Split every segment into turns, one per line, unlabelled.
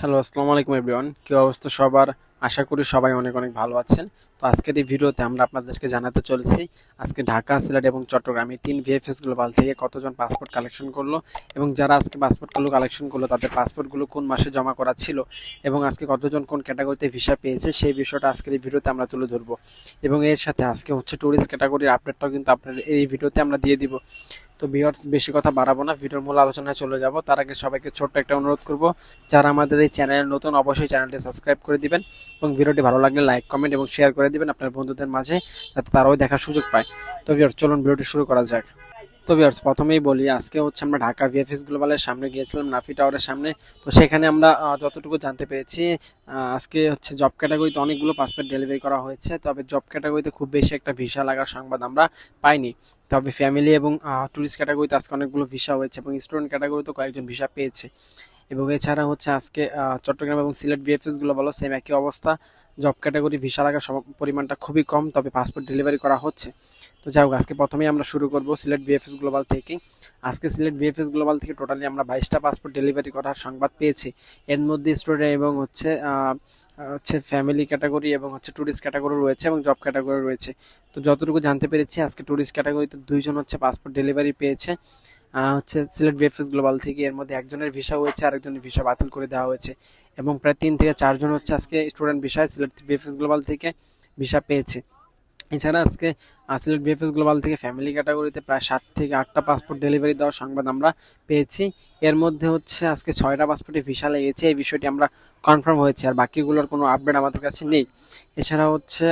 Hello, আসসালামু আলাইকুম everyone. কি অবস্থা সবার? আশা করি সবাই অনেক অনেক ভালো আছেন। তো আজকের এই ভিডিওতে আমরা আপনাদেরকে জানাতে চলেছি আজকে ঢাকা, সিলেট এবং চট্টগ্রামে তিন ভিএফএস গ্লোবাল থেকে কতজন পাসপোর্ট কালেকশন করল এবং যারা আজকে পাসপোর্টগুলো কালেকশন করল, তাদের পাসপোর্টগুলো কোন মাসে জমা করা ছিল এবং আজকে কতজন কোন ক্যাটাগরিতে ভিসা পেয়েছে, সেই বিষয়টা আজকের এই ভিডিওতে আমরা তুলে ধরবো। এবং এর সাথে আজকে হচ্ছে ট্যুরিস্ট ক্যাটাগরির আপডেটটাও কিন্তু আপনার এই ভিডিওতে আমরা দিয়ে দিব। তো ভিওয়ার্স বেশি কথা বাড়াবো না, ভিডিওর মূল আলোচনায় চলে যাব। তার আগে সবাইকে ছোট্ট একটা অনুরোধ করব, যারা আমাদের এই চ্যানেলে নতুন, অবশ্যই চ্যানেলটি সাবস্ক্রাইব করে দিবেন এবং ভিডিওটি ভালো লাগলে লাইক কমেন্ট এবং শেয়ার করে দিবেন আপনার বন্ধুদের মাঝে, যাতে তারাও দেখার সুযোগ পায়। তো ভিওয়ার্স চলুন ভিডিওটি শুরু করা যাক। তো ভিউয়ার্স প্রথমেই বলি, আজকে হচ্ছে আমরা ঢাকা ভিএফএস গ্লোবালের সামনে গিয়েছিলাম, নাফি টাওয়ারের সামনে। তো সেখানে আমরা যতটুকু জানতে পেরেছি আজকে হচ্ছে জব ক্যাটাগরিতে অনেকগুলো পাসপোর্ট ডেলিভারি করা হয়েছে, তবে জব ক্যাটাগরিতে খুব বেশি একটা ভিসা লাগার সংবাদ আমরা পাইনি। তবে ফ্যামিলি এবং ট্যুরিস্ট ক্যাটাগরিতে আজকে অনেকগুলো ভিসা হয়েছে এবং স্টুডেন্ট ক্যাটাগরিতে কয়েকজন ভিসা পেয়েছে। এবং এছাড়া হচ্ছে আজকে চট্টগ্রাম এবং সিলেট ভিএফএসগুলো বলো সেম একই অবস্থা। জব ক্যাটাগরি ভিসা সম- পরিমাণটা খুবই কম, তবে পাসপোর্ট ডেলিভারি করা হচ্ছে। তো যাই হোক, আজকে প্রথমেই আমরা শুরু করব সিলেট ভিএফএস গ্লোবাল থেকে। আজকে সিলেট ভিএফএস গ্লোবাল থেকে টোটালি আমরা বাইশটা পাসপোর্ট ডেলিভারি করার সংবাদ পেয়েছি। এর মধ্যে স্টুডেন্ট এবং হচ্ছে হচ্ছে ফ্যামিলি ক্যাটাগরি এবং হচ্ছে ট্যুরিস্ট ক্যাটাগরি রয়েছে এবং জব ক্যাটাগরি রয়েছে। তো যতটুকু জানতে পেরেছি, আজকে ট্যুরিস্ট ক্যাটাগরিতে দুইজন হচ্ছে পাসপোর্ট ডেলিভারি পেয়েছে। হচ্ছে সিলেট ভিএফএস গ্লোবাল থেকে এর মধ্যে একজনের ভিসা হয়েছে, আরেকজনের ভিসা বাতিল করে দেওয়া হয়েছে। এবং প্রায় তিন থেকে চারজন হচ্ছে আজকে স্টুডেন্ট ভিসায় সিলেট ভিএফএস গ্লোবাল থেকে ভিসা পেয়েছে। এছাড়া আজকে সিলেট ভিএফএস গ্লোবাল থেকে ফ্যামিলি ক্যাটাগরিতে প্রায় সাত থেকে আটটা পাসপোর্ট ডেলিভারি দেওয়ার সংবাদ আমরা পেয়েছি। এর মধ্যে হচ্ছে আজকে ছয়টা পাসপোর্টে ভিসা লেগেছে। এই বিষয়টি আমরা কনফার্ম হয়েছে, আর বাকিগুলোর কোনো আপডেট আমাদের কাছে নেই। এছাড়া হচ্ছে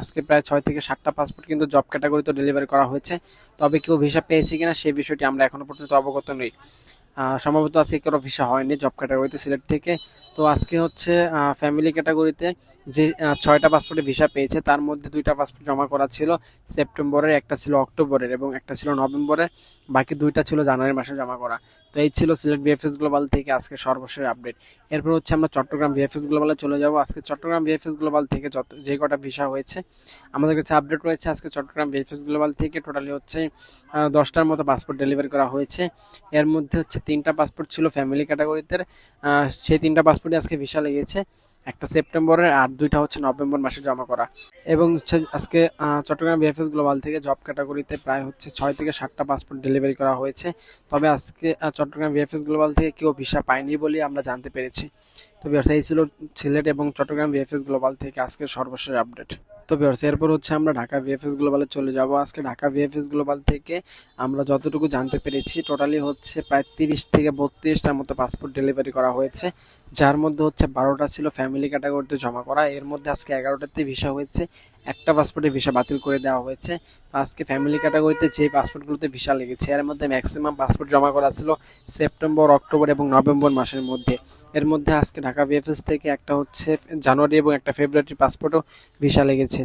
আজকে প্রায় ছয় থেকে সাতটা পাসপোর্ট কিন্তু জব ক্যাটাগরিতে ডেলিভারি করা হয়েছে। তবে কেউ ভিসা পেয়েছে কিনা সেই বিষয়টি আমরা এখনও পর্যন্ত অবগত নই। সম্ভবত আজকে কারও ভিসা হয়নি জব ক্যাটাগরিতে সিলেক্ট থেকে। তো আজকে হচ্ছে ফ্যামিলি ক্যাটাগরিতে যে ছয়টা পাসপোর্টে ভিসা পেয়েছে, তার মধ্যে দুইটা পাসপোর্ট জমা করা ছিল সেপ্টেম্বরের, একটা ছিল অক্টোবরের এবং একটা ছিল নভেম্বরের। বাকি দুইটা ছিল জানুয়ারি মাসে জমা করা। তো এই ছিল সিলেট বিএফএস গ্লোবাল থেকে আজকে সর্বশেষ আপডেট এরপর হচ্ছে আমরা চট্টগ্রাম বিএফএস গ্লোবালে চলে যাব। আজকে চট্টগ্রাম বিএফএস গ্লোবাল থেকে যত, যে কটা ভিসা হয়েছে, আমাদের কাছে আপডেট রয়েছে আজকে চট্টগ্রাম বিএফএস গ্লোবাল থেকে টোটালি হচ্ছে দশটার মতো পাসপোর্ট ডেলিভারি করা হয়েছে। এর মধ্যে হচ্ছে তিনটা পাসপোর্ট ছিল ফ্যামিলি ক্যাটাগরিতে সেই তিনটা পাসপোর্টে আজকে ভিসা লেগেছে। একটা সেপ্টেম্বরের আর দুইটা হচ্ছে নভেম্বর মাসে জমা করা। এবং হচ্ছে আজকে চট্টগ্রাম বিএফএস গ্লোবাল থেকে জব ক্যাটাগরিতে প্রায় হচ্ছে ছয় থেকে সাতটা পাসপোর্ট ডেলিভারি করা হয়েছে। তবে আজকে চট্টগ্রাম বিএফএস গ্লোবাল থেকে কেউ ভিসা পায়নি বলে আমরা জানতে পেরেছি। তো বিয়ার্স এই ছিল সিলেট এবং চট্টগ্রাম বিএফএস গ্লোবাল থেকে আজকের সর্বশেষ আপডেট তো বিয়ার্স এরপর হচ্ছে আমরা ঢাকা ভিএফএস গ্লোবালে চলে যাব। আজকে ঢাকা ভিএফএস গ্লোবাল থেকে আমরা যতটুকু জানতে পেরেছি টোটালি হচ্ছে প্রায় তিরিশ থেকে বত্রিশটার মতো পাসপোর্ট ডেলিভারি করা হয়েছে, যার মধ্যে হচ্ছে বারোটা ছিল ফ্যামিলি ক্যাটাগরিতে জমা করা। এর মধ্যে আজকে এগারোটাতে ভিসা হয়েছে, একটা পাসপোর্টে ভিসা বাতিল করে দেওয়া হয়েছে। আজকে ফ্যামিলি ক্যাটাগরিতে যে পাসপোর্টগুলোতে ভিসা লেগেছে, এর মধ্যে ম্যাক্সিমাম পাসপোর্ট জমা করা ছিল সেপ্টেম্বর অক্টোবর এবং নভেম্বর মাসের মধ্যে। এর মধ্যে আজকে ঢাকা বিএফএস থেকে একটা হচ্ছে জানুয়ারি এবং একটা ফেব্রুয়ারি পাসপোর্টও ভিসা লেগেছে।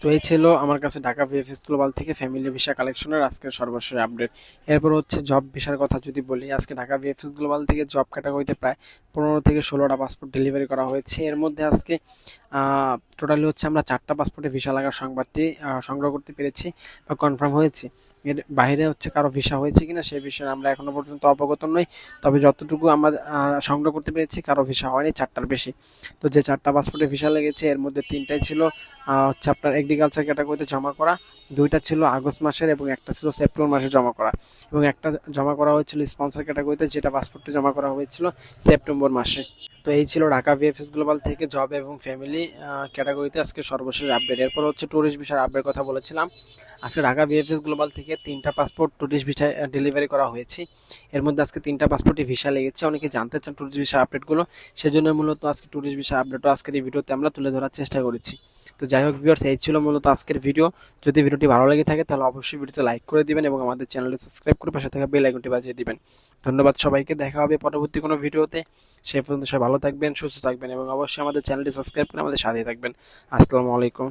তো এই ছিল আমার কাছে ঢাকা ভিএফএস গ্লোবাল থেকে ফ্যামিলি ভিসা কালেকশনের আজকের সর্বশেষ আপডেট এরপর হচ্ছে জব ভিসার কথা যদি বলি, আজকে ঢাকা ভিএফএস গ্লোবাল থেকে জব ক্যাটাগরিতে প্রায় পনেরো থেকে ষোলোটা পাসপোর্ট ডেলিভারি করা হয়েছে। এর মধ্যে আজকে টোটালি হচ্ছে আমরা চারটা পাসপোর্টে ভিসা লাগার সংবাদটি সংগ্রহ করতে পেরেছি বা কনফার্ম হয়েছে। এর বাইরে হচ্ছে কারও ভিসা হয়েছে কিনা সেই বিষয়ে আমরা এখনও পর্যন্ত অবগত নই। তবে যতটুকু আমরা সংগ্রহ করতে পেরেছি কারও ভিসা হয়নি, চারটার বেশি। তো যে চারটা পাসপোর্টে ভিসা লেগেছে, এর মধ্যে তিনটাই ছিল হচ্ছে আপনার এগ্রিকালচার ক্যাটাগরিতে জমা করা। দুইটা ছিল আগস্ট মাসের এবং একটা ছিল সেপ্টেম্বর মাসে জমা করা। এবং একটা জমা করা হয়েছিল স্পন্সর ক্যাটাগরিতে যেটা পাসপোর্টে জমা করা হয়েছিল সেপ্টেম্বর মাসে। তো এই ছিল ঢাকা ভিএফএস গ্লোবাল থেকে জব এবং ফ্যামিলি ক্যাটাগরিতে আজকে সর্বশেষ আপডেট এরপর হচ্ছে ট্যুরিস্ট ভিসার আপডেট কথা বলেছিলাম। আজকে ঢাকা ভিএফএস গ্লোবাল থেকে তিনটা পাসপোর্ট ট্যুরিস্ট ভিসা ডেলিভারি করা হয়েছে। এর মধ্যে আজকে তিনটা পাসপোর্টে ভিসা লেগেছে। অনেকে জানতে চান ট্যুরিস্ট ভিসা আপডেটগুলো সেজন্য মূলত আজকে ট্যুরিস্ট ভিসা আপডেটও আজকের এই ভিডিওতে আমরা তুলে ধরার চেষ্টা করেছি। তো যাই হোক ভিউয়ার্স এই ছিল মূলত আজকের ভিডিও যদি ভিডিওটি ভালো লেগে থাকে, তাহলে অবশ্যই ভিডিওতে লাইক করে দিবেন এবং আমাদের চ্যানেলটি সাবস্ক্রাইব করে পাশে থাকা বেল আইকনটি বাজিয়ে দিবেন। ধন্যবাদ সবাইকে। দেখা হবে পরবর্তী কোনো ভিডিওতে। সে পর্যন্ত সবাই ভালো থাকবেন সুস্থ থাকবেন এবং অবশ্যই আমাদের চ্যানেলটি সাবস্ক্রাইব করে আমাদের সাথে থাকবেন। আসসালামু আলাইকুম।